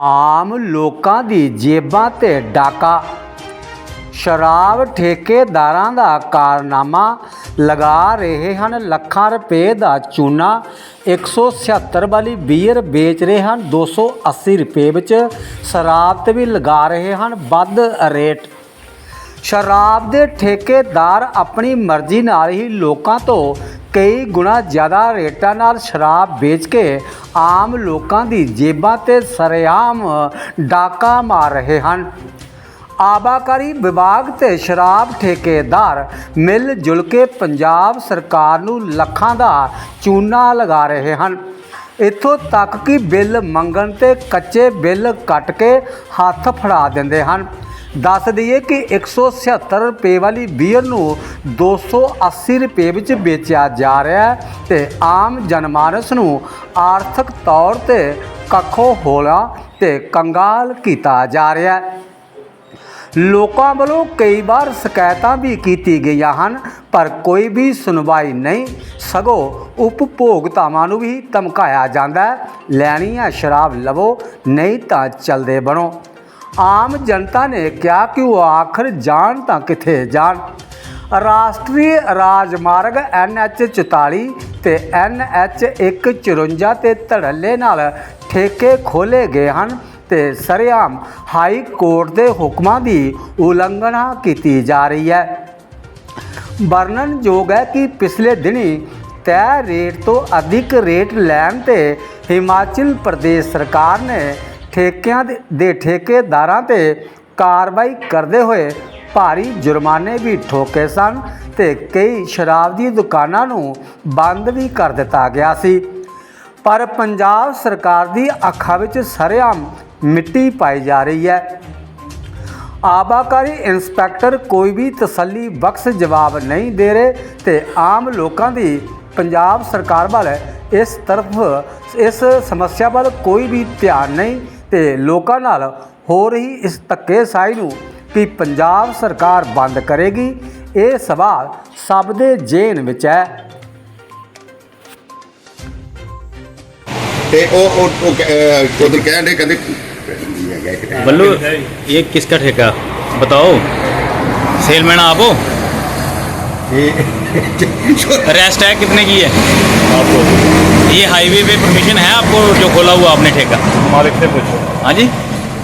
ਆਮ ਲੋਕਾਂ ਦੀ ਜੇਬਾਂ ਤੇ ਡਾਕਾ। ਸ਼ਰਾਬ ਠੇਕੇਦਾਰਾਂ ਦਾ ਕਾਰਨਾਮਾ। ਲਗਾ ਰਹੇ ਹਨ ਲੱਖਾਂ ਰੁਪਏ ਦਾ ਚੂਨਾ। 176 ਵਾਲੀ ਬੀਅਰ ਵੇਚ ਰਹੇ ਹਨ 280 ਰੁਪਏ ਵਿੱਚ। ਸ਼ਰਾਬ ਤੇ ਵੀ ਲਗਾ ਰਹੇ ਹਨ ਵੱਧ ਰੇਟ। ਸ਼ਰਾਬ ਦੇ ਠੇਕੇਦਾਰ ਆਪਣੀ ਮਰਜ਼ੀ ਨਾਲ ਹੀ ਲੋਕਾਂ ਤੋਂ ਕਈ ਗੁਣਾ ਜ਼ਿਆਦਾ ਰੇਟਾਂ ਨਾਲ ਸ਼ਰਾਬ ਵੇਚ ਕੇ ਆਮ ਲੋਕਾਂ ਦੀ ਜੇਬਾਂ ਤੇ ਸਰੇਆਮ ਡਾਕਾ ਮਾਰ ਰਹੇ ਹਨ। ਆਬਾਕਾਰੀ ਵਿਭਾਗ ਤੇ ਸ਼ਰਾਬ ਠੇਕੇਦਾਰ ਮਿਲ ਜੁਲ ਕੇ ਪੰਜਾਬ ਸਰਕਾਰ ਨੂੰ ਲੱਖਾਂ ਦਾ ਚੂਨਾ ਲਗਾ ਰਹੇ ਹਨ। ਇੱਥੋਂ ਤੱਕ ਕਿ ਬਿੱਲ ਮੰਗਣ ਤੇ ਕੱਚੇ ਬਿੱਲ ਕੱਟ ਕੇ ਹੱਥ ਫੜਾ ਦਿੰਦੇ ਹਨ। ਦੱਸ ਦਈਏ ਕਿ 176 ਰੁਪਏ ਵਾਲੀ ਬੀਅਰ ਨੂੰ 280 ਰੁਪਏ ਵਿੱਚ ਵੇਚਿਆ ਜਾ ਰਿਹਾ ਹੈ ਤੇ ਆਮ ਜਨਮਾਨਸ ਨੂੰ ਆਰਥਿਕ ਤੌਰ ਤੇ ਕੱਖੋਂ ਹੋਲਾ ਤੇ ਕੰਗਾਲ ਕੀਤਾ ਜਾ ਰਿਹਾ ਹੈ। ਲੋਕਾਂ ਵੱਲੋਂ ਕਈ ਵਾਰ ਸ਼ਿਕਾਇਤਾਂ ਵੀ ਕੀਤੀ ਗਈਆਂ ਹਨ, ਪਰ ਕੋਈ ਵੀ ਸੁਣਵਾਈ ਨਹੀਂ, ਸਗੋਂ ਉਪਭੋਗਤਾਵਾਂ ਨੂੰ ਵੀ ਧਮਕਾਇਆ ਜਾਂਦਾ ਹੈ। ਲੈਣੀ ਹੈ ਸ਼ਰਾਬ ਲਵੋ, ਨਹੀਂ ਤਾਂ ਚਲਦੇ ਬਣੋ। ਆਮ ਜਨਤਾ ਨੇ ਕਿਹਾ ਕਿ ਉਹ ਆਖਰ ਜਾਣ ਤਾਂ ਕਿੱਥੇ ਜਾਣ? ਰਾਸ਼ਟਰੀ ਰਾਜਮਾਰਗ NH 44 ਤੇ NH 154 ਤੇ ਧੜੱਲੇ ਨਾਲ ਠੇਕੇ ਖੋਲੇ ਗਏ ਹਨ ਤੇ ਸਰੇਆਮ ਹਾਈ ਕੋਰਟ ਦੇ ਹੁਕਮਾਂ ਦੀ ਉਲੰਘਣਾ ਕੀਤੀ ਜਾ ਰਹੀ ਹੈ। ਵਰਣਨਯੋਗ ਹੈ ਕਿ ਪਿਛਲੇ ਦਿਨੀ ਤੈਅ ਰੇਟ ਤੋਂ ਅਧਿਕ ਰੇਟ ਲੈਣ ਤੇ ਹਿਮਾਚਲ ਪ੍ਰਦੇਸ਼ ਸਰਕਾਰ ਨੇ ਠੇਕਿਆਂ ਦੇ- ਦੇ ਠੇਕੇਦਾਰਾਂ ਤੇ ਕਾਰਵਾਈ ਕਰਦੇ ਹੋਏ ਭਾਰੀ ਜੁਰਮਾਨੇ ਵੀ ਠੋਕੇ ਸਨ ਤੇ ਕਈ ਸ਼ਰਾਬ ਦੀ ਦੁਕਾਨਾਂ ਨੂੰ ਬੰਦ ਵੀ ਕਰ ਦਿੱਤਾ ਗਿਆ ਸੀ। ਪਰ ਪੰਜਾਬ ਸਰਕਾਰ ਦੀ ਅੱਖਾਂ ਵਿੱਚ ਸਰੇਆਮ ਮਿੱਟੀ ਪਾਈ ਜਾ ਰਹੀ ਹੈ। ਆਬਾਕਾਰੀ ਇੰਸਪੈਕਟਰ ਕੋਈ ਵੀ ਤਸੱਲੀ ਬਖਸ਼ ਜਵਾਬ ਨਹੀਂ ਦੇ ਰਹੇ ਤੇ ਆਮ ਲੋਕਾਂ ਦੀ ਪੰਜਾਬ ਸਰਕਾਰ ਵੱਲ ਇਸ ਤਰਫ ਇਸ ਸਮੱਸਿਆ ਵੱਲ ਕੋਈ ਵੀ ਧਿਆਨ ਨਹੀਂ ਤੇ ਲੋਕਾਂ ਨਾਲ ਹੋ ਰਹੀ ਇਸ ਧੱਕੇਸ਼ਾਹੀ ਨੂੰ ਕਿ ਪੰਜਾਬ ਸਰਕਾਰ ਬੰਦ ਕਰੇਗੀ ਇਹ ਸਵਾਲ ਸਭ ਦੇ ਜੇਨ ਵਿੱਚ ਹੈ ਤੇ ਉਹ ਉਹ ਉਧਰ ਕਹਿਣ ਦੇ ਕਹਿੰਦੇ ਹੈਗਾ ਇੱਕ time। बल्लू ये किसका ठेका बताओ सेलमैन आप हो रेस्ट है कितने की है? आपको। ये हाईवे पे परमिशन है आपको जो खोला हुआ आपने ठेका? मालिक से पूछो। हाँ जी।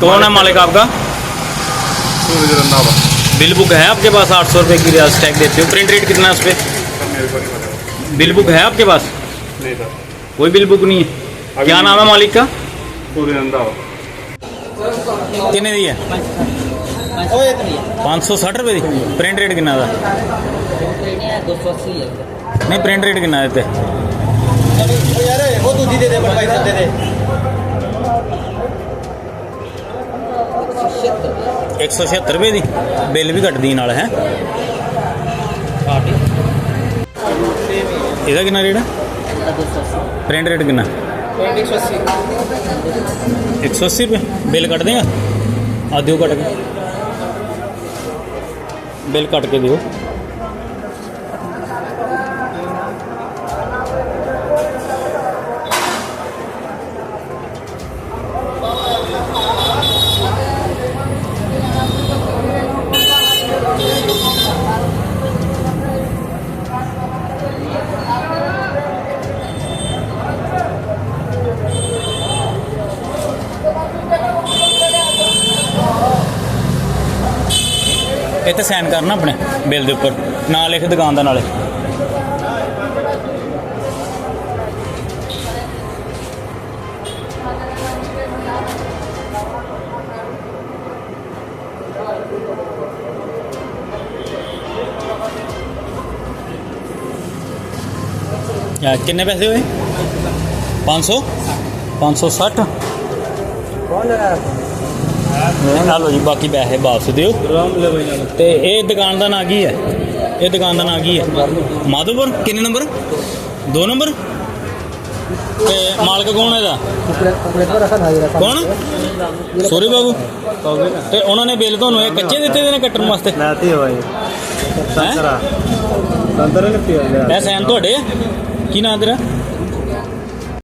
कौन है मालिक आपका? सूरज रंधावा बिल बुक है आपके पास? आठ सौ रुपये की रियाज टैग देते हो। प्रिंट रेट कितना है उस पर बिल बुक है आपके पास? नहीं कोई बिल बुक नहीं है। क्या नाम है मालिक का? सूरज रंधावा कितने दी है? ਉਹ ਇੱਕ ਨਹੀਂ 560 ਰੁਪਏ ਦੀ? ਪ੍ਰਿੰਟ ਰੇਟ ਕਿੰਨਾ ਦਾ? ਨਹੀਂ ਪ੍ਰਿੰਟ ਰੇਟ ਕਿੰਨਾ ਦਿੱਤੇ? ਉਹ ਯਾਰ ਉਹ ਦੂਜੀ ਦੇ ਦੇ ਰੁਪਏ ਦੀ? ਬਿੱਲ ਵੀ ਘਟਦੀ ਨਾਲ ਹੈ? ਇਹਦਾ ਕਿੰਨਾ ਰੇਟ ਹੈ ਪ੍ਰਿੰਟ ਰੇਟ ਕਿੰਨਾ? 180 180 ਰੁਪਏ। ਬਿੱਲ ਕੱਟਦੇ ਆ ਆਦਿਓ ਕੱਟ ਕੇ ਬਿੱਲ ਕੱਟ ਕੇ ਦਿਓ। ਇੱਥੇ ਸਾਈਨ ਕਰਨਾ ਆਪਣੇ ਬਿੱਲ ਦੇ ਉੱਪਰ ਨਾਂ ਲਿਖ ਦੁਕਾਨ ਦਾ ਨਾਲੇ। ਕਿੰਨੇ ਪੈਸੇ ਹੋਏ? 500 560 ਕੌਣ ਲਗਾ ਆ ਲਓ ਜੀ ਬਾਕੀ ਪੈਸੇ ਵਾਪਸ ਦਿਓ। ਤੇ ਇਹ ਦੁਕਾਨ ਦਾ ਨਾਂ ਕੀ ਹੈ? ਇਹ ਦੁਕਾਨ ਦਾ ਨਾਂ ਕੀ ਹੈ? ਮਾਧੋਪੁਰ? ਕਿੰਨੇ ਨੰਬਰ? 2 ਨੰਬਰ? ਤੇ ਮਾਲਕ ਕੌਣ ਹੈ ਇਹਦਾ? ਕੌਣ? ਸੋਰੀ ਬਾਬੂ। ਤੇ ਉਹਨਾਂ ਨੇ ਬਿੱਲ ਤੁਹਾਨੂੰ ਇਹ ਕੱਚੇ ਦਿੱਤੇ ਦੇ ਨੇ ਕੱਟਣ ਵਾਸਤੇ? ਲਾਤੀ ਹੋਈ? ਸੰਤਰਾ। ਸੰਤਰਾ ਨੇ ਪੀਆ ਲਿਆ। ਇਹ ਸੈਨ ਤੁਹਾਡੇ? ਕੀ ਨਾਂ ਤੇਰਾ?